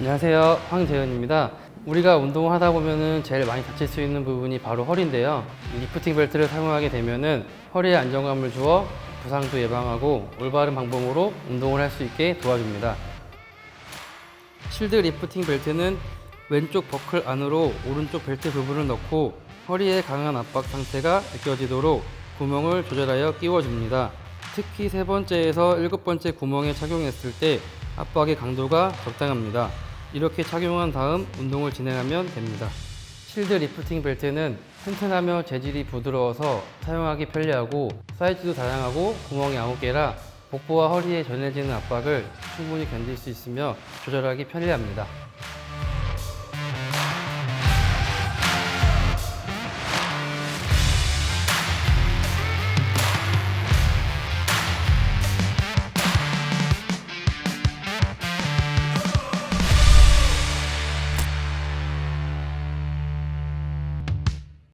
안녕하세요. 황재현입니다. 우리가 운동을 하다 보면은 제일 많이 다칠 수 있는 부분이 바로 허리인데요. 이 리프팅 벨트를 사용하게 되면은 허리에 안정감을 주어 부상도 예방하고 올바른 방법으로 운동을 할 수 있게 도와줍니다. 실드 리프팅 벨트는 왼쪽 버클 안으로 오른쪽 벨트 부분을 넣고 허리에 강한 압박 상태가 느껴지도록 구멍을 조절하여 끼워줍니다. 특히 세 번째에서 일곱 번째 구멍에 착용했을 때 압박의 강도가 적당합니다. 이렇게 착용한 다음 운동을 진행하면 됩니다. 실드 리프팅 벨트는 튼튼하며 재질이 부드러워서 사용하기 편리하고 사이즈도 다양하고 구멍이 9개라 복부와 허리에 전해지는 압박을 충분히 견딜 수 있으며 조절하기 편리합니다.